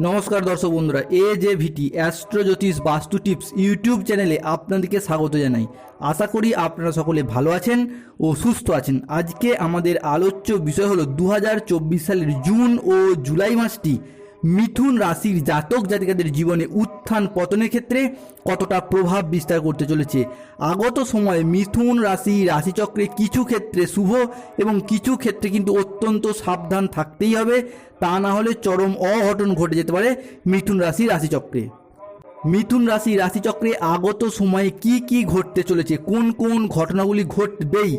নমস্কার দর্শক বন্ধুরা, এ জে ভিটি অ্যাস্ট্রো জ্যোতিষ বাস্তু টিপস ইউটিউব চ্যানেলে আপনাদেরকে স্বাগত জানাই। আশা করি আপনারা সকলে ভালো আছেন ও সুস্থ আছেন। আজকে আমাদের আলোচ্য বিষয় হলো দু হাজার চব্বিশ সালের জুন ও জুলাই মাসটি। মিথুন রাশির জাতক জাতিকাদের জীবনে উত্থান পতনের ক্ষেত্রে কতটা প্রভাব বিস্তার করতে চলেছে? আগত সময়ে মিথুন রাশি রাশিচক্রে কিছু ক্ষেত্রে শুভ এবং কিছু ক্ষেত্রে কিন্তু অত্যন্ত সাবধান থাকতেই হবে। তা না হলে চরম অঘটন ঘটে যেতে পারে মিথুন রাশি রাশিচক্রে। মিথুন রাশি রাশিচক্রে আগত সময়ে কি কি ঘটতে চলেছে? কোন কোন ঘটনাগুলি ঘটবেই?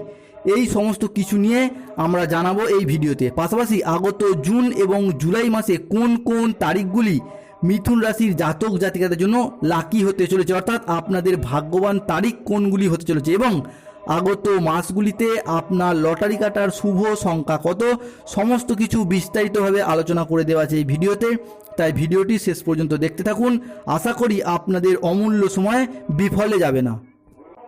এই সমস্ত কিছু নিয়ে আমরা জানাব এই ভিডিওতে। পাশাপাশি আগত জুন এবং জুলাই মাসে কোন কোন তারিখগুলি মিথুন রাশির জাতক জাতিকাদের জন্য লাকি হতে চলেছে, অর্থাৎ আপনাদের ভাগ্যবান তারিখ কোনগুলি হতে চলেছে এবং আগত মাসগুলিতে আপনার লটারি কাটার শুভ সংখ্যা কত, সমস্ত কিছু বিস্তারিতভাবে আলোচনা করে দেওয়া আছে এই ভিডিওতে। তাই ভিডিওটি শেষ পর্যন্ত দেখতে থাকুন। আশা করি আপনাদের অমূল্য সময় বিফলে যাবে না।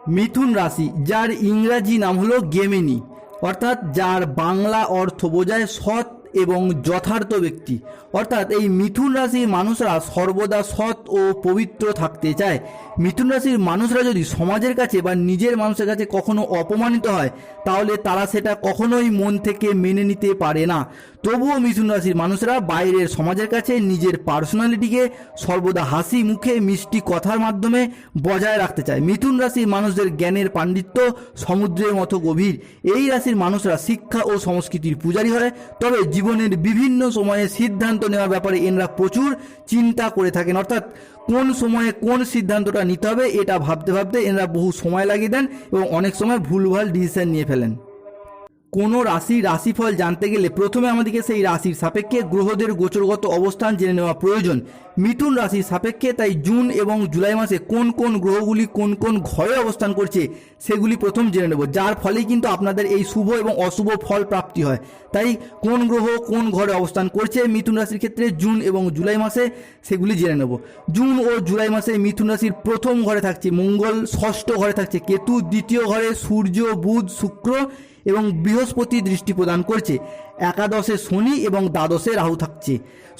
মিথুন রাশি যার ইংরাজি নাম হলো গেমিনি অর্থাৎ যার বাংলা অর্থ বোঝায় সৎ এবং যথার্থ ব্যক্তি। অর্থাৎ এই মিথুন রাশির মানুষরা সর্বদা সৎ ও পবিত্র থাকতে চায়। মিথুন রাশির মানুষরা যদি সমাজের কাছে বা নিজের মানুষের কাছে কখনো অপমানিত হয়, তাহলে তারা সেটা কখনোই মন থেকে মেনে নিতে পারে না। তবুও মিথুন রাশির মানুষরা বাইরের সমাজের কাছে নিজের পার্সোনালিটিকে সর্বদা হাসি মুখে, মিষ্টি কথার মাধ্যমে বজায় রাখতে চায়। মিথুন রাশির মানুষদের জ্ঞানের পাণ্ডিত্য সমুদ্রের মতো গভীর। এই রাশির মানুষরা শিক্ষা ও সংস্কৃতির পূজারী হয়, তবে জীবনের বিভিন্ন সময়ে সিদ্ধান্ত নেওয়ার ব্যাপারে এনরা প্রচুর চিন্তা করে থাকেন। অর্থাৎ কোন সময়ে কোন সিদ্ধান্তটা নিতে হবে, এটা ভাবতে ভাবতে এনরা বহু সময় লাগিয়ে দেন এবং অনেক সময় ভুলভাল ডিসিশন নিয়ে ফেলেন। কোনো রাশির রাশিফল জানতে গেলে প্রথমে আমাদেরকে সেই রাশির সাপেক্ষে গ্রহদের গোচরগত অবস্থান জেনে নেওয়া প্রয়োজন। মিথুন রাশির সাপেক্ষে তাই জুন এবং জুলাই মাসে কোন কোন গ্রহগুলি কোন কোন ঘরে অবস্থান করছে সেগুলি প্রথম জেনে নেব, যার ফলেই কিন্তু আপনাদের এই শুভ এবং অশুভ ফল প্রাপ্তি হয়। তাই কোন গ্রহ কোন ঘরে অবস্থান করছে মিথুন রাশির ক্ষেত্রে জুন এবং জুলাই মাসে সেগুলি জেনে নেব। জুন ও জুলাই মাসে মিথুন রাশির প্রথম ঘরে থাকছে মঙ্গল, ষষ্ঠ ঘরে থাকছে কেতু, দ্বিতীয় ঘরে সূর্য, বুধ, শুক্র এবং বৃহস্পতি দৃষ্টি প্রদান করছে। একাদশে শনি এবং দ্বাদশে রাহু থাকছে।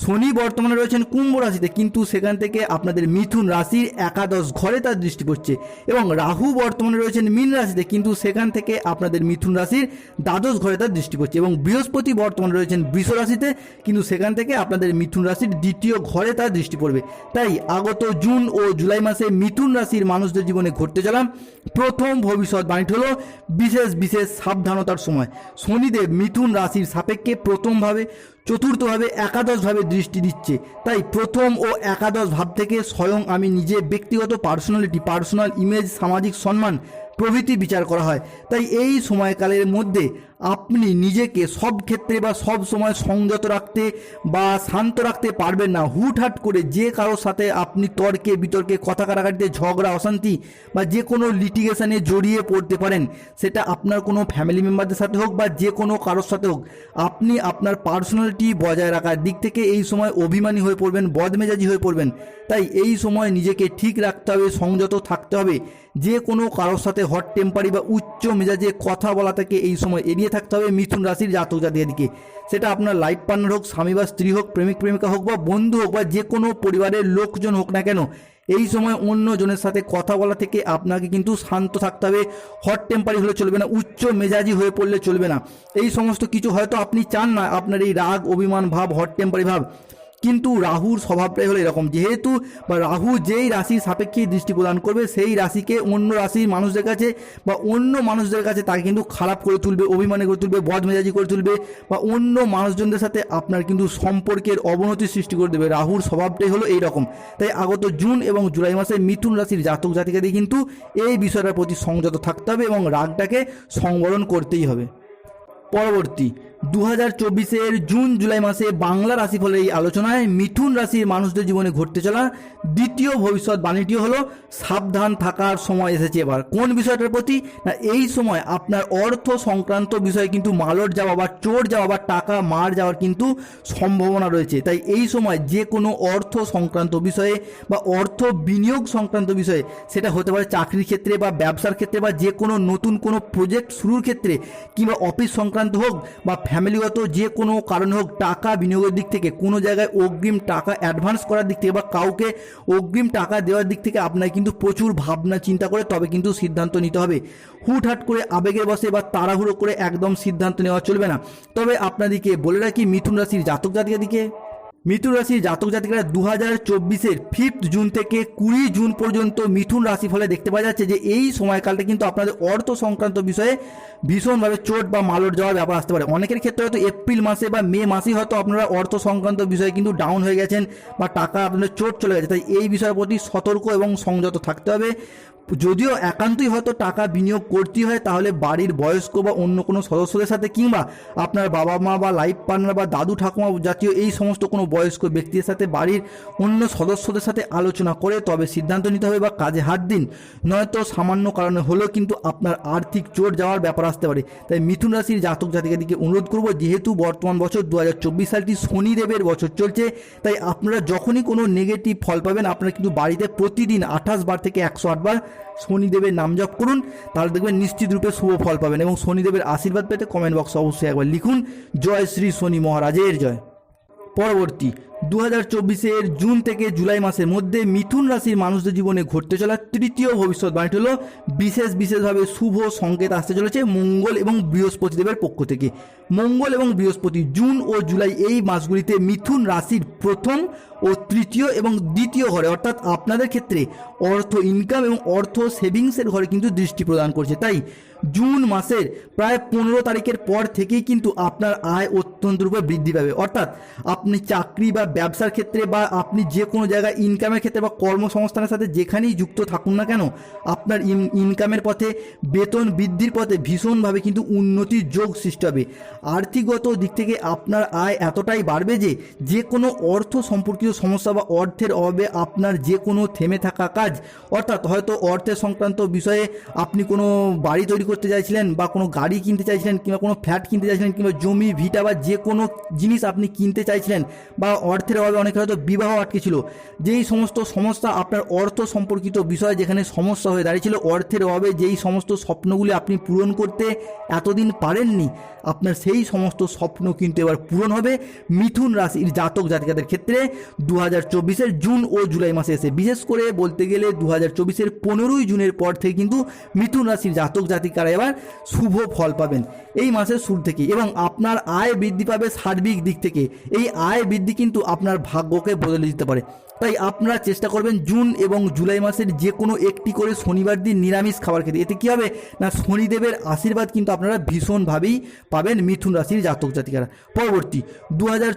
শনি বর্তমানে রয়েছেন কুম্ভ রাশিতে, কিন্তু সেখান থেকে আপনাদের মিথুন রাশির একাদশ ঘরে তার দৃষ্টি পড়ছে এবং রাহু বর্তমানে রয়েছেন মীন রাশিতে, কিন্তু সেখান থেকে আপনাদের মিথুন রাশির দ্বাদশ ঘরে তার দৃষ্টি পড়ছে এবং বৃহস্পতি বর্তমানে রয়েছেন বৃষ রাশিতে, কিন্তু সেখান থেকে আপনাদের মিথুন রাশির দ্বিতীয় ঘরে তার দৃষ্টি পড়বে। তাই আগত জুন ও জুলাই মাসে মিথুন রাশির মানুষদের জীবনে ঘটতে চলাম। প্রথম ভবিষ্যৎবাণীটি হলো বিশেষ বিশেষ সাবধানতার সময়। শনিদেব মিথুন রাশির সাপেক্ষে প্রথমভাবে, চতুর্থভাবে একাদশভাবে দৃষ্টি দিচ্ছে। তাই প্রথম ও একাদশ ভাব থেকে স্বয়ং আমি নিজে ব্যক্তিগত পার্সোনালিটি, পার্সোনাল ইমেজ, সামাজিক সম্মান প্রভৃতি বিচার করা হয়। তাই এই সময়কালের মধ্যে আপনি নিজেকে সব ক্ষেত্রে বা সব সময় সংযত রাখতে বা শান্ত রাখতে পারবেন না। হুটহাট করে যে কারোর সাথে আপনি তর্কে বিতর্কে কথা কাটাকাটিতে ঝগড়া, অশান্তি বা যে কোনো লিটিগেশনে জড়িয়ে পড়তে পারেন, সেটা আপনার কোনো ফ্যামিলি মেম্বারদের সাথে হোক বা যে কোনো কারোর সাথে হোক। আপনি আপনার পার্সোনালিটি বজায় রাখার দিক থেকে এই সময় অভিমানী হয়ে পড়বেন, বদমেজাজি হয়ে পড়বেন। তাই এই সময় নিজেকে ঠিক রাখতে হবে, সংযত থাকতে হবে। যে কোনো কারোর সাথে হট টেম্পারি বা উচ্চ মেজাজে কথা বলা থেকে এই সময় এড়িয়ে থাকতে হবে মিথুন রাশির জাতক জাতিকাদিকে সেটা আপনার লাইফ পার্টনার হোক, স্বামী বা স্ত্রী হোক, প্রেমিক, প্রেমিকা হোক বা বন্ধু হোক বা যে কোনো পরিবারের লোকজন হোক না কেন, এই সময় অন্যজনের সাথে কথা বলা থেকে আপনাকে কিন্তু শান্ত থাকতে হবে। হট টেম্পারি হলে চলবে না, উচ্চ মেজাজি হয়ে পড়লে চলবে না। এই সমস্ত কিছু হয়তো আপনি চান না, আপনার এই রাগ, অভিমান, ভাব, হট টেম্পারি ভাব। কিন্তু রাহুর স্বভাবটাই হলো এরকম। যেহেতু বা রাহু যেই রাশির সাপেক্ষে দৃষ্টি প্রদান করবে, সেই রাশিকে অন্য রাশির মানুষদের কাছে বা অন্য মানুষদের কাছে তাকে কিন্তু খারাপ করে তুলবে, অভিমানে করে তুলবে, বদমেজাজি করে তুলবে বা অন্য মানুষজনদের সাথে আপনার কিন্তু সম্পর্কের অবনতি সৃষ্টি করে দেবে। রাহুর স্বভাবটাই হলো এই রকম তাই আগত জুন এবং জুলাই মাসে মিথুন রাশির জাতক জাতিকাদের কিন্তু এই বিষয়টার প্রতি সংযত থাকতে হবে এবং রাগটাকে সংবরণ করতেই হবে। পরবর্তী দু হাজার চব্বিশের জুন জুলাই মাসে বাংলা রাশিফলের এই আলোচনায় মিথুন রাশির মানুষদের জীবনে ঘটতে চলা দ্বিতীয় ভবিষ্যৎবাণীটি হলো, সাবধান থাকার সময় এসেছে এবার। কোন বিষয়টার প্রতি? না, এই সময় আপনার অর্থ সংক্রান্ত বিষয়ে কিন্তু মালট যাওয়া বা চোর যাওয়া বা টাকা মার যাওয়ার কিন্তু সম্ভাবনা রয়েছে। তাই এই সময় যে কোনো অর্থ সংক্রান্ত বিষয়ে বা অর্থ বিনিয়োগ সংক্রান্ত বিষয়ে, সেটা হতে পারে চাকরির ক্ষেত্রে বা ব্যবসার ক্ষেত্রে বা যে কোনো নতুন কোনো প্রজেক্ট শুরুর ক্ষেত্রে কিংবা অফিস সংক্রান্ত হোক বা ফ্যামিলিগত যে কোনো কারণে হোক টাকা বিনিয়োগের দিক থেকে, কোনো জায়গায় অগ্রিম টাকা অ্যাডভান্স করার দিক থেকে বা কাউকে অগ্রিম টাকা দেওয়ার দিক থেকে আপনার কিন্তু প্রচুর ভাবনা, চিন্তা করে তবে কিন্তু সিদ্ধান্ত নিতে হবে। হুটহাট করে আবেগের বসে বা তাড়াহুড়ো করে একদম সিদ্ধান্ত নেওয়া চলবে না। তবে আপনাদেরকে বলে রাখি, মিথুন রাশির জাতক জাতিকাদিকে মিথুন রাশির জাতক জাতিকারা দু হাজার চব্বিশের ফিফথ জুন থেকে কুড়ি জুন পর্যন্ত মিথুন রাশি ফলে দেখতে পাওয়া যাচ্ছে যে এই সময়কালটা কিন্তু আপনাদের অর্থ সংক্রান্ত বিষয়ে ভীষণভাবে চোট বা মালট যাওয়ার ব্যাপার আসতে পারে। অনেকের ক্ষেত্রে হয়তো এপ্রিল মাসে বা মে মাসেই হয়তো আপনারা অর্থ সংক্রান্ত বিষয়ে কিন্তু ডাউন হয়ে গেছেন বা টাকা আপনাদের চোট চলে গেছে। তাই এই বিষয়ের প্রতি সতর্ক এবং সংযত থাকতে হবে। যদিও একান্তই হয়তো টাকা বিনিয়োগ করতে হয়, তাহলে বাড়ির বয়স্ক বা অন্য কোনো সদস্যদের সাথে কিংবা আপনার বাবা মা বা লাইফ পার্টনার বা দাদু ঠাকুমা জাতীয় এই সমস্ত কোনো বয়স্ক ব্যক্তির সাথে বাড়ির অন্য সদস্যদের সাথে আলোচনা করে তবে সিদ্ধান্ত নিতে হবে বা কাজে হাত দিন। নয়তো সামান্য কারণে হলেও কিন্তু আপনার আর্থিক চোট যাওয়ার ব্যাপার আসতে পারে। তাই মিথুন রাশির জাতক জাতিকাদিকে অনুরোধ করব, যেহেতু বর্তমান বছর দু হাজার চব্বিশ সালটি শনিদেবের বছর চলছে, তাই আপনারা যখনই কোনো নেগেটিভ ফল পাবেন, আপনারা কিন্তু বাড়িতে প্রতিদিন আঠাশ বার থেকে একশো আট বার শনিদেবের নাম জপ করুন, তাহলে দেখবেন নিশ্চিত রূপে শুভ ফল পাবেন এবং শনিদেবের আশীর্বাদ পেতে কমেন্ট বক্সে অবশ্যই একবার লিখুন, জয় শ্রী শনি মহারাজের জয়। পরবর্তী দু হাজার চব্বিশের জুন থেকে জুলাই মাসের মধ্যে মিথুন রাশির মানুষদের জীবনে ঘটতে চলা তৃতীয় ভবিষ্যৎবাণীটি হলো বিশেষ বিশেষভাবে শুভ সংকেত আসতে চলেছে মঙ্গল এবং বৃহস্পতি দেবের পক্ষ থেকে। মঙ্গল এবং বৃহস্পতি জুন ও জুলাই এই মাসগুলিতে মিথুন রাশির প্রথম ও তৃতীয় এবং দ্বিতীয় ঘরে, অর্থাৎ আপনাদের ক্ষেত্রে অর্থ ইনকাম এবং অর্থ সেভিংসের ঘরে কিন্তু দৃষ্টি প্রদান করছে। তাই জুন মাসের প্রায় পনেরো তারিখের পর থেকেই কিন্তু আপনার আয় অত্যন্ত রূপে বৃদ্ধি পাবে। অর্থাৎ আপনি চাকরি বা ব্যবসার ক্ষেত্রে বা আপনি যে কোনো জায়গায় ইনকামের ক্ষেত্রে বা কর্মসংস্থানের সাথে যেখানেই যুক্ত থাকুন না কেন, আপনার ইনকামের পথে, বেতন বৃদ্ধির পথে ভীষণভাবে কিন্তু উন্নতির যোগ সৃষ্টি হবে। আর্থিকগত দিক থেকে আপনার আয় এতটাই বাড়বে যে যে কোনো অর্থ সম্পর্কিত সমস্যা বা অর্থের অভাবে আপনার যে কোনো থেমে থাকা কাজ, অর্থাৎ হয়তো অর্থের সংক্রান্ত বিষয়ে আপনি কোনো বাড়ি তৈরি করতে চাইছিলেন বা কোনো গাড়ি কিনতে চাইছিলেন কিংবা কোনো ফ্ল্যাট কিনতে চাইছিলেন কিংবা জমি, ভিটা বা যে কোনো জিনিস আপনি কিনতে চাইছিলেন বা অর্থের অভাবে অনেকে হয়তো বিবাহ আটকে ছিল। যেই সমস্ত সমস্যা আপনার অর্থ সম্পর্কিত বিষয় যেখানে সমস্যা হয়ে দাঁড়িয়েছিল, অর্থের অভাবে যেই সমস্ত স্বপ্নগুলি আপনি পূরণ করতে এতদিন পারেননি, আপনার সেই সমস্ত স্বপ্ন কিন্তু এবার পূরণ হবে মিথুন রাশির জাতক জাতিকাদের ক্ষেত্রে দু হাজার জুন ও জুলাই মাসে এসে। বিশেষ করে বলতে গেলে দু হাজার চব্বিশের পনেরোই জুনের পর থেকে কিন্তু মিথুন রাশির জাতক জাতিকারা এবার শুভ ফল পাবেন। এই মাসের শুরু থেকে এবং আপনার আয় বৃদ্ধি পাবে সার্বিক দিক থেকে। এই আয় বৃদ্ধি কিন্তু আপনার ভাগ্যকে বদলে দিতে পারে। তাই আপনারা চেষ্টা করবেন জুন এবং জুলাই মাসের যে কোনো একটি করে শনিবার দিন নিরামিষ খাবার খেতে। এতে কী হবে? না, শনিদেবের আশীর্বাদ কিন্তু আপনারা ভীষণভাবেই পাবেন মিথুন রাশির জাতক জাতিকারা। পরবর্তী দু হাজার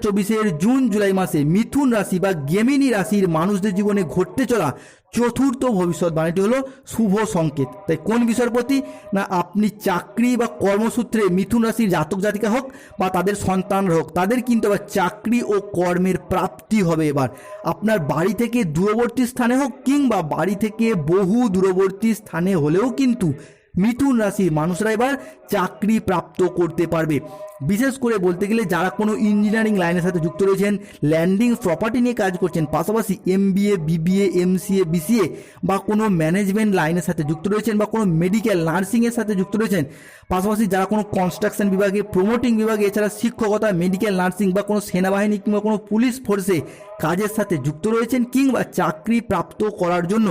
জুন জুলাই মাসে মিথুন রাশি বা গেমিনী রাশির মানুষদের জীবনে ঘটতে চলা চতুর্থ ভবিষ্যৎবাণীটি হলো শুভ সংকেত। তাই কোন বিষয়ের প্রতি না আপনি চাকরি বা কর্মসূত্রে মিথুন রাশির জাতক জাতিকা হোক বা তাদের সন্তান হোক, তাদের কিন্তু এবার চাকরি ও কর্মের প্রাপ্তি হবে এবার। আপনার বাড়ি থেকে দূরবর্তী স্থানে হোক কিংবা বাড়ি থেকে বহু দূরবর্তী স্থানে হলেও কিন্তু মিথুন রাশির মানুষরা এবার চাকরি প্রাপ্ত করতে পারবে। বিশেষ করে বলতে গেলে যারা কোনো ইঞ্জিনিয়ারিং লাইনের সাথে যুক্ত রয়েছেন ল্যান্ডিং প্রপার্টি নিয়ে কাজ করছেন, পাশাপাশি M BA BBA MCA BCA বা কোনো ম্যানেজমেন্ট লাইনের সাথে যুক্ত রয়েছেন বা কোনো মেডিকেল নার্সিংয়ের সাথে যুক্ত রয়েছেন, পাশাপাশি যারা কোনো কনস্ট্রাকশন বিভাগে প্রমোটিং বিভাগে, এছাড়া শিক্ষকতা মেডিকেল নার্সিং বা কোনো সেনাবাহিনী কিংবা কোনো পুলিশ ফোর্সে কাজের সাথে যুক্ত রয়েছেন কিংবা চাকরি প্রাপ্ত করার জন্য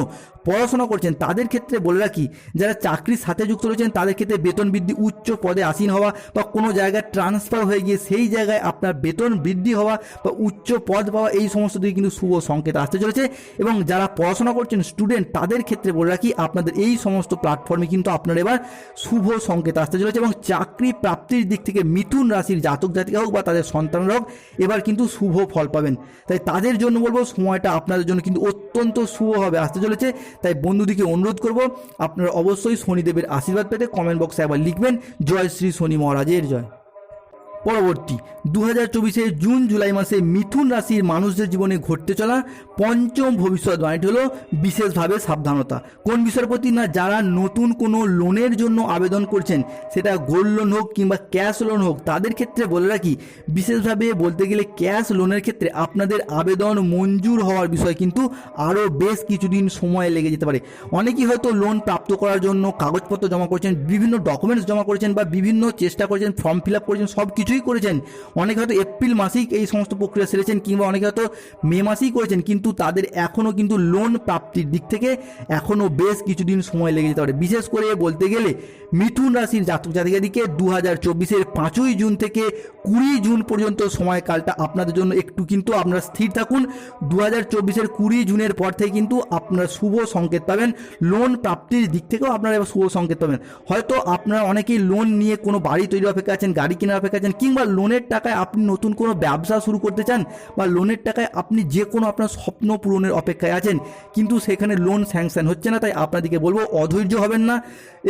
পড়াশোনা করছেন, তাদের ক্ষেত্রে বলে রাখি, যারা চাকরির সাথে যুক্ত রয়েছেন, তাদের ক্ষেত্রে বেতন বৃদ্ধি উচ্চ পদে আসীন হওয়া বা কোনো জায়গায় ট্রান্সফার হয়ে গিয়ে সেই জায়গায় আপনার বেতন বৃদ্ধি হওয়া বা উচ্চ পদ পাওয়া এই সমস্ত দিকে কিন্তু শুভ সংকেত আসতে চলেছে। এবং যারা পড়াশোনা করছেন স্টুডেন্ট তাদের ক্ষেত্রে বলে রাখি, আপনাদের এই সমস্ত প্ল্যাটফর্মে কিন্তু আপনার এবার শুভ সংকেত আসতে চলেছে এবং চাকরি প্রাপ্তির দিক থেকে মিথুন রাশির জাতক জাতিকা হোক বা তাদের সন্তানরা হোক এবার কিন্তু শুভ ফল পাবেন। তাই তাদের জন্য বলব, সময়টা আপনাদের জন্য কিন্তু অত্যন্ত শুভ হবে আসতে চলেছে। তাই বন্ধুদিকে অনুরোধ করব, আপনারা অবশ্যই শনিদেবের আশীর্বাদ পেতে কমেন্ট বক্সে একবার লিখবেন, জয় শ্রী শনি মহারাজের জয়। পরবর্তী দু হাজার চব্বিশের জুন জুলাই মাসে মিথুন রাশির মানুষদের জীবনে ঘটতে চলা পঞ্চম ভবিষ্যৎবাণীটি হলো বিশেষভাবে সাবধানতা। কোন বিষয়ের প্রতি না যারা নতুন কোনো লোনের জন্য আবেদন করছেন, সেটা গোল্ড লোন হোক কিংবা ক্যাশ লোন হোক, তাদের ক্ষেত্রে বলে রাখি, বিশেষভাবে বলতে গেলে ক্যাশ লোনের ক্ষেত্রে আপনাদের আবেদন মঞ্জুর হওয়ার বিষয় কিন্তু আরও বেশ কিছুদিন সময় লেগে যেতে পারে। অনেকেই হয়তো লোন প্রাপ্ত করার জন্য কাগজপত্র জমা করেছেন, বিভিন্ন ডকুমেন্টস জমা করেছেন বা বিভিন্ন চেষ্টা করেছেন ফর্ম ফিল আপ করেছেন সব কিছুই কিছুই করেছেন। অনেকে হয়তো এপ্রিল মাসেই এই সমস্ত প্রক্রিয়া সেরেছেন কিংবা অনেকে হয়তো মে মাসেই করেছেন, কিন্তু তাদের এখনও কিন্তু লোন প্রাপ্তির দিক থেকে এখনও বেশ কিছুদিন সময় লেগে যেতে পারে। বিশেষ করে বলতে গেলে মিথুন রাশির জাতক জাতিকাদিকে দু হাজার চব্বিশের পাঁচই জুন থেকে কুড়ি জুন পর্যন্ত সময়কালটা আপনাদের জন্য একটু কিন্তু আপনারা স্থির থাকুন। দু হাজার চব্বিশের কুড়ি জুনের পর থেকে কিন্তু আপনারা শুভ সংকেত পাবেন। লোন প্রাপ্তির দিক থেকেও আপনারা এবার শুভ সংকেত পাবেন। হয়তো আপনারা অনেকেই লোন নিয়ে কোনো বাড়ি তৈরি অপেক্ষা আছেন, গাড়ি কেনার অপেক্ষা আছেন কিংবা লোনের টাকায় আপনি নতুন কোনো ব্যবসা শুরু করতে চান বা লোনের টাকায় আপনি যে কোনো আপনার স্বপ্ন পূরণের অপেক্ষায় আছেন, কিন্তু সেখানে লোন স্যাংশন হচ্ছে না, তাই আপনাদেরকে বলব অধৈর্য হবেন না।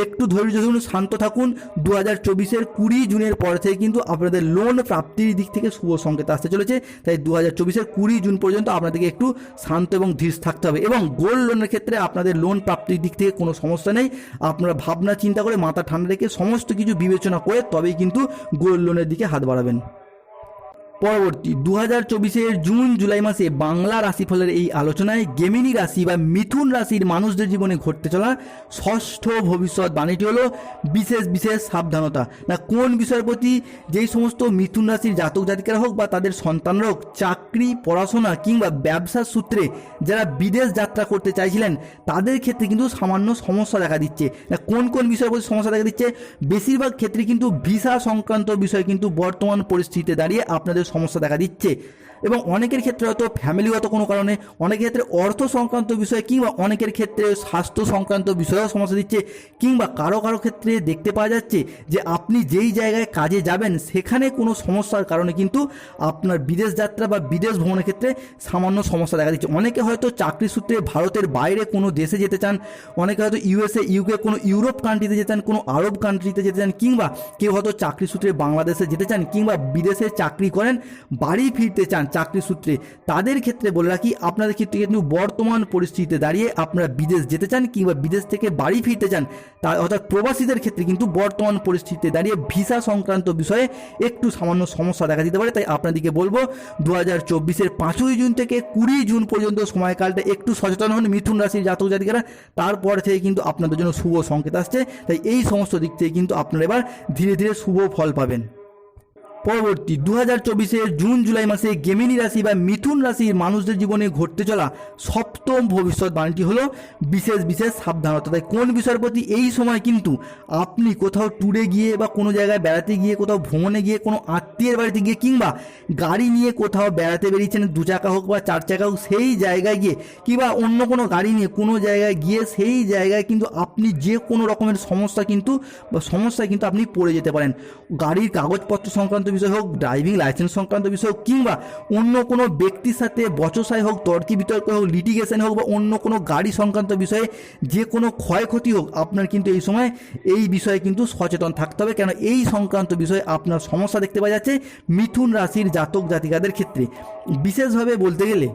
একটু ধৈর্য ধরুন, শান্ত থাকুন। দু হাজার চব্বিশের কুড়ি জুনের পর থেকে কিন্তু আপনাদের লোন প্রাপ্তির দিক থেকে শুভ সংকেত আসতে চলেছে। তাই দু হাজার চব্বিশের কুড়ি জুন পর্যন্ত আপনাদেরকে একটু শান্ত এবং ধীর থাকতে হবে এবং গোল্ড লোনের ক্ষেত্রে আপনাদের লোন প্রাপ্তির দিক থেকে কোনো সমস্যা নেই। আপনারা ভাবনা, চিন্তা করে মাথা ঠান্ডা রেখে সমস্ত কিছু বিবেচনা করে তবেই কিন্তু গোল্ড লোনের দিকে হাত বাড়াবেন। পরবর্তী দু হাজার জুন জুলাই মাসে বাংলা রাশিফলের এই আলোচনায় গেমিনী রাশি বা মিথুন রাশির মানুষদের জীবনে ঘটতে চলা ষষ্ঠ ভবিষ্যৎ বাণীটি হলো বিশেষ বিশেষ সাবধানতা। না, কোন বিষয়ের প্রতি যেই সমস্ত মিথুন রাশির জাতক জাতিকারা হোক বা তাদের সন্তানরা হোক, চাকরি, পড়াশোনা কিংবা ব্যবসার সূত্রে যারা বিদেশ যাত্রা করতে চাইছিলেন, তাদের ক্ষেত্রে কিন্তু সামান্য সমস্যা দেখা দিচ্ছে। না, কোন কোন বিষয়ের প্রতি সমস্যা দেখা দিচ্ছে? বেশিরভাগ ক্ষেত্রে কিন্তু ভিসা সংক্রান্ত বিষয় কিন্তু বর্তমান পরিস্থিতিতে দাঁড়িয়ে আপনাদের সমস্যা দেখা দিচ্ছে। এবং অনেকের ক্ষেত্রে হয়তো ফ্যামিলিগত কোনো কারণে, অনেকের ক্ষেত্রে অর্থ সংক্রান্ত বিষয় কিংবা অনেকের ক্ষেত্রে স্বাস্থ্য সংক্রান্ত বিষয়েও সমস্যা দিচ্ছে কিংবা কারও কারও ক্ষেত্রে দেখতে পাওয়া যাচ্ছে যে আপনি যেই জায়গায় কাজে যাবেন, সেখানে কোনো সমস্যার কারণে কিন্তু আপনার বিদেশ যাত্রা বা বিদেশ ভ্রমণের ক্ষেত্রে সামান্য সমস্যা দেখা দিচ্ছে। অনেকে হয়তো চাকরি সূত্রে ভারতের বাইরে কোনো দেশে যেতে চান, অনেকে হয়তো ইউএসএ, ইউকে কোনো ইউরোপ কান্ট্রিতে যেতে চান, কোনো আরব কান্ট্রিতে যেতে চান কিংবা কেউ হয়তো চাকরি সূত্রে বাংলাদেশে যেতে চান কিংবা বিদেশে চাকরি করেন, বাড়ি ফিরতে চান। চাকরি সূত্রে তাদের ক্ষেত্রে বলে রাখি, আপনাদের ক্ষেত্রে কিন্তু বর্তমান পরিস্থিতিতে দাঁড়িয়ে আপনারা বিদেশ যেতে চান কিংবা বিদেশ থেকে বাড়ি ফিরতে চান, তা অর্থাৎ প্রবাসীদের ক্ষেত্রে কিন্তু বর্তমান পরিস্থিতিতে দাঁড়িয়ে ভিসা সংক্রান্ত বিষয়ে একটু সামান্য সমস্যা দেখা দিতে পারে। তাই আপনাদেরকে বলব দু হাজার চব্বিশের পাঁচই জুন থেকে কুড়ি জুন পর্যন্ত সময়কালটা একটু সচেতন হন মিথুন রাশির জাতক জাতিকারা। তারপর থেকে কিন্তু আপনাদের জন্য শুভ সংকেত আসছে। তাই এই সমস্ত দিক থেকে কিন্তু আপনারা এবার ধীরে ধীরে শুভ ফল পাবেন। পরবর্তী দু হাজার চব্বিশের জুন, জুলাই মাসে গেমিনী রাশি বা মিথুন রাশির মানুষদের জীবনে ঘটতে চলা সপ্তম ভবিষ্যৎ বাণীটি হলো বিশেষ বিশেষ সাবধানতা। তাই কোন বিষয়ের প্রতি এই সময় কিন্তু আপনি কোথাও ট্যুরে গিয়ে বা কোনো জায়গায় বেড়াতে গিয়ে, কোথাও ভ্রমণে গিয়ে, কোনো আত্মীয়ের বাড়িতে গিয়ে কিংবা গাড়ি নিয়ে কোথাও বেড়াতে বেরিয়েছেন, দু চাকা হোক বা চার চাকা হোক, সেই জায়গায় গিয়ে কিংবা অন্য কোনো গাড়ি নিয়ে কোনো জায়গায় গিয়ে, সেই জায়গায় কিন্তু আপনি যে কোনো রকমের সমস্যা কিন্তু বা সমস্যায় কিন্তু আপনি পড়ে যেতে পারেন। গাড়ির কাগজপত্র সংক্রান্ত বিষয় হোক ড্রাইভিং লাইসেন্স সংক্রান্ত বিষয় হোক, কিংবা অন্য কোনো ব্যক্তির সাথে বচসায় হোক তর্কি বিতর্ক হোক লিটিগেশন হোক, বা অন্য কোনো গাড়ি সংক্রান্ত বিষয়ে যে কোনো ক্ষয়ক্ষতি হোক, আপনার কিন্তু এই সময় এই বিষয়ে কিন্তু সচেতন থাকতে হবে। কেন? এই সংক্রান্ত বিষয়ে আপনার সমস্যা দেখতে পাওয়া যাচ্ছে, মিথুন রাশির জাতক জাতিকাদের ক্ষেত্রে। বিশেষভাবে বলতে গেলে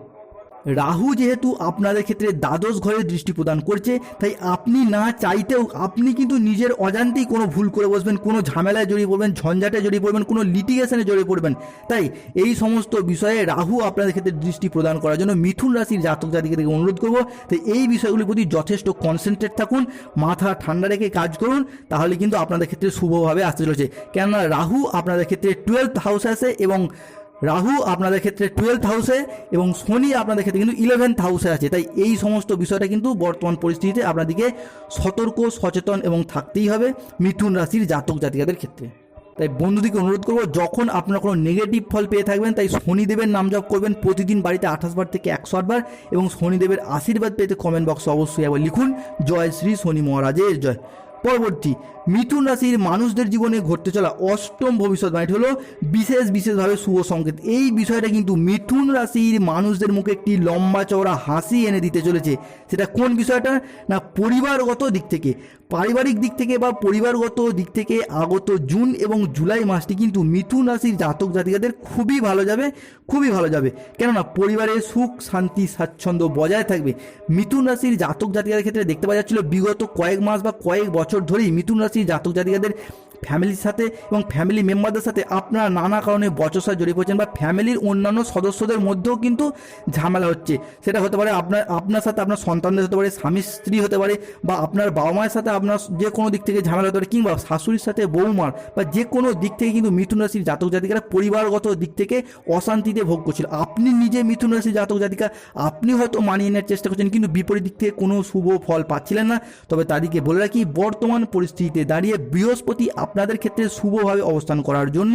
রাহু যেহেতু আপনাদের ক্ষেত্রে দ্বাদশ ঘরে দৃষ্টি প্রদান করছে, তাই আপনি না চাইতেও আপনি কিন্তু নিজের অজান্তেই কোনো ভুল করে বসবেন, কোনো ঝামেলায় জড়িয়ে পড়বেন, ঝঞ্ঝাটে জড়িয়ে পড়বেন, কোনো লিটিগেশনে জড়িয়ে পড়বেন। তাই এই সমস্ত বিষয়ে রাহু আপনাদের ক্ষেত্রে দৃষ্টি প্রদান করার জন্য মিথুন রাশির জাতক জাতিকে অনুরোধ করব, তাই এই বিষয়গুলির প্রতি যথেষ্ট কনসেন্ট্রেট থাকুন, মাথা ঠান্ডা রেখে কাজ করুন, তাহলে কিন্তু আপনাদের ক্ষেত্রে শুভভাবে আসতে চলেছে। কেননা রাহু আপনাদের ক্ষেত্রে টুয়েলথ হাউস আসে এবং রাহু আপনাদের ক্ষেত্রে টুয়েলথ হাউসে এবং শনি আপনাদের ক্ষেত্রে কিন্তু ইলেভেন্থ হাউসে আছে। তাই এই সমস্ত বিষয়টা কিন্তু বর্তমান পরিস্থিতিতে আপনাদেরকে সতর্ক, সচেতন এবং থাকতেই হবে মিথুন রাশির জাতক জাতিকাদের ক্ষেত্রে। তাই বন্ধুদিকে অনুরোধ করব, যখন আপনারা কোনো নেগেটিভ ফল পেয়ে থাকবেন, তাই শনিদেবের নাম জপ করবেন। প্রতিদিন বাড়িতে আঠাশ বার থেকে একশো আটবার এবং শনিদেবের আশীর্বাদ পেতে কমেন্ট বক্সে অবশ্যই একবার লিখুন। জয় শ্রী শনি মহারাজের জয়। পরবর্তী মিথুন রাশির মানুষদের জীবনে ঘটতে চলা অষ্টম ভবিষ্যৎবাণীটি হলো বিশেষ বিশেষভাবে শুভ সংকেত। এই বিষয়টা কিন্তু মিথুন রাশির মানুষদের মুখে একটি লম্বা চওড়া হাসি এনে দিতে চলেছে। সেটা কোন বিষয়টা? না, পরিবারগত দিক থেকে। পারিবারিক দিক থেকে বা পরিবারগত দিক থেকে আগত জুন এবং জুলাই মাসটি কিন্তু মিথুন রাশির জাতক জাতিকাদের খুবই ভালো যাবে, খুবই ভালো যাবে। কেননা, পরিবারে সুখ, শান্তি, স্বাচ্ছন্দ্য বজায় থাকবে। মিথুন রাশির জাতক জাতিকাদের ক্ষেত্রে দেখতে পাওয়া যাচ্ছিল বিগত কয়েক মাস বা কয়েক বছর ধরেই মিথুন রাশির জাতক জাতিকাদের ফ্যামিলির সাথে এবং ফ্যামিলি মেম্বারদের সাথে আপনারা নানা কারণে বচসা জড়িয়ে পড়ছেন বা ফ্যামিলির অন্যান্য সদস্যদের মধ্যেও কিন্তু ঝামেলা হচ্ছে। সেটা হতে পারে আপনার আপনার সাথে আপনার সন্তানদের হতে পারে, স্বামী, স্ত্রী হতে পারে বা আপনার বাবা মায়ের সাথে আপনার যে কোনো দিক থেকে ঝামেলা হতে পারে কিংবা শাশুড়ির সাথে বৌমার বা যে কোনো দিক থেকে কিন্তু মিথুন রাশির জাতক জাতিকারা পরিবারগত দিক থেকে অশান্তিতে ভোগ করছিল। আপনি নিজে মিথুন রাশির জাতক জাতিকা, আপনি হয়তো মানিয়ে নেওয়ার চেষ্টা করছেন কিন্তু বিপরীত দিক থেকে কোনো শুভ ফল পাচ্ছিলেন না। তবে তাদেরকে বলে রাখি, বর্তমান পরিস্থিতিতে দাঁড়িয়ে বৃহস্পতি আপনাদের ক্ষেত্রে শুভভাবে অবস্থান করার জন্য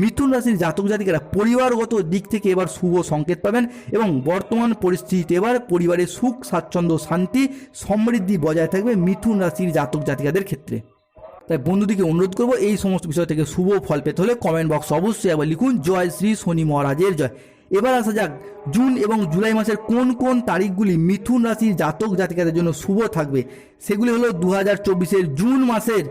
মিথুন রাশির জাতক জাতিকারা পরিবারগত দিক থেকে এবার শুভ সংকেত পাবেন এবং বর্তমান পরিস্থিতিতে এবার পরিবারের সুখ, স্বাচ্ছন্দ্য, শান্তি সমৃদ্ধি বজায় থাকবে মিথুন রাশির জাতক জাতিকাদের ক্ষেত্রে। তাই বন্ধুদিকে অনুরোধ করব এই সমস্ত বিষয় থেকে শুভ ফল পেতে হলে কমেন্ট বক্স অবশ্যই একবার লিখুন, জয় শ্রী শনি মহারাজের জয়। এবার আসা যাক, জুন এবং জুলাই মাসের কোন কোন তারিখগুলি মিথুন রাশির জাতক জাতিকাদের জন্য শুভ থাকবে? সেগুলি হলো দু হাজার জুন মাসের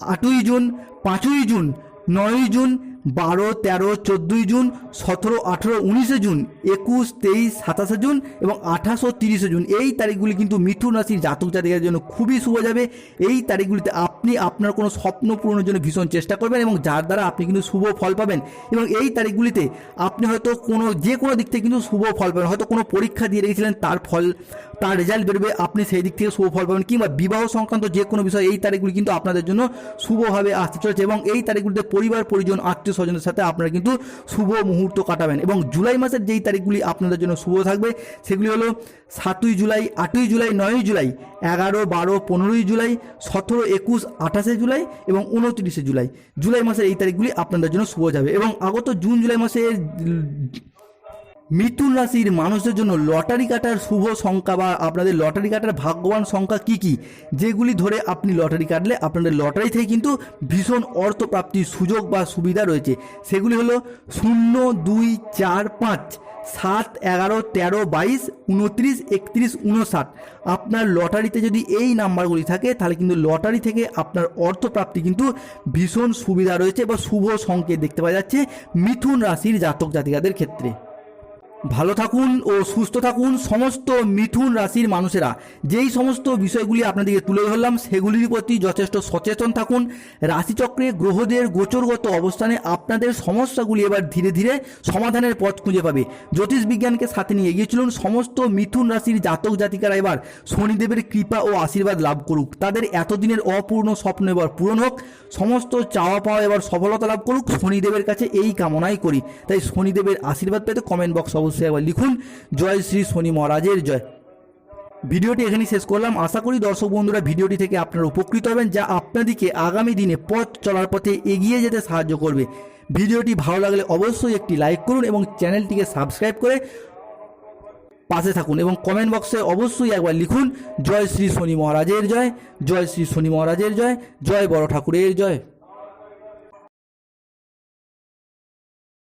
আটই জুন পাঁচই জুন নয়ই জুন বারো, তেরো, চোদ্দোই জুন, সতেরো, আঠেরো, উনিশে জুন, একুশ, তেইশ, সাতাশে জুন এবং আঠাশ ও তিরিশে জুন। এই তারিখগুলি কিন্তু মিথুন রাশির জাতক জাতিকার জন্য খুবই শুভ যাবে। এই তারিখগুলিতে আপনি আপনার কোনো স্বপ্ন পূরণের জন্য ভীষণ চেষ্টা করবেন এবং যার দ্বারা আপনি কিন্তু শুভ ফল পাবেন। এবং এই তারিখগুলিতে আপনি হয়তো কোনো, যে কোনো দিক থেকে কিন্তু শুভ ফল পাবেন। হয়তো কোনো পরীক্ষা দিয়ে রেখেছিলেন, তার ফল, তার রেজাল্ট বেরোবে, আপনি সেই দিক থেকে শুভ ফল পাবেন কিংবা বিবাহ সংক্রান্ত যে কোনো বিষয় এই তারিখগুলি কিন্তু আপনাদের জন্য শুভভাবে আসতে চলেছে। এবং এই তারিখগুলিতে পরিবার, পরিজন, আত্মীয় স্বজনের সাথে আপনারা কিন্তু শুভ মুহূর্ত কাটাবেন। এবং জুলাই মাসের যেই তারিখগুলি আপনাদের জন্য শুভ থাকবে, সেগুলি হলো সাতই জুলাই, আটই জুলাই, নয়ই জুলাই, এগারো, বারো, পনেরোই জুলাই, সতেরো, একুশ, আঠাশে জুলাই এবং উনত্রিশে জুলাই। জুলাই মাসের এই তারিখগুলি আপনাদের জন্য শুভ যাবে। এবং আগত জুন জুলাই মাসের মিথুন রাশির মানুষদের জন্য লটারি কাটার শুভ সংখ্যা বা আপনাদের লটারি কাটার ভাগ্যবান সংখ্যা কি কি? যেগুলি ধরে আপনি লটারি কাটলে আপনাদের লটারি থেকে কিন্তু ভীষণ অর্থপ্রাপ্তির সুযোগ বা সুবিধা রয়েছে। সেগুলি হলো শূন্য, দুই, চার, পাঁচ, সাত, এগারো, তেরো, বাইশ, উনত্রিশ, একত্রিশ, উনষাট। আপনার লটারিতে যদি এই নাম্বারগুলি থাকে, তাহলে কিন্তু লটারি থেকে আপনার অর্থপ্রাপ্তি কিন্তু ভীষণ সুবিধা রয়েছে বা শুভ সংকেত দেখতে পাওয়া যাচ্ছে মিথুন রাশির জাতক জাতিকাদের ক্ষেত্রে। ভালো থাকুন ও সুস্থ থাকুন সমস্ত মিথুন রাশির মানুষেরা। যেই সমস্ত বিষয়গুলি আপনাদেরকে তুলে ধরলাম, সেগুলির প্রতি যথেষ্ট সচেতন থাকুন। রাশিচক্রে গ্রহদের গোচরগত অবস্থানে আপনাদের সমস্যাগুলি এবার ধীরে ধীরে সমাধানের পথ খুঁজে পাবে। জ্যোতিষ বিজ্ঞানকে সাথে নিয়ে এগিয়ে চলুন, সমস্ত মিথুন রাশির জাতক জাতিকারা এবার শনিদেবের কৃপা ও আশীর্বাদ লাভ করুক। তাদের এতদিনের অপূর্ণ স্বপ্ন এবার পূরণ হোক। সমস্ত চাওয়া পাওয়া এবার সফলতা লাভ করুক। শনিদেবের কাছে এই কামনাই করি। তাই শনিদেবের আশীর্বাদ পেতে কমেন্ট বক্স অবশ্যই একবার লিখুন, জয় শ্রী শনি মহারাজের জয়। ভিডিওটি এখানেই শেষ করলাম। আশা করি দর্শক বন্ধুরা ভিডিওটি থেকে আপনারা উপকৃত হবেন, যা আপনাদেরকে আগামী দিনে পথ চলার পথে এগিয়ে যেতে সাহায্য করবে। ভিডিওটি ভালো লাগলে অবশ্যই একটি লাইক করুন এবং চ্যানেলটিকে সাবস্ক্রাইব করে পাশে থাকুন এবং কমেন্ট বক্সে অবশ্যই একবার লিখুন, জয় শ্রী শনি মহারাজের জয় জয় শ্রী শনি মহারাজের জয় জয় বড় ঠাকুরের জয়।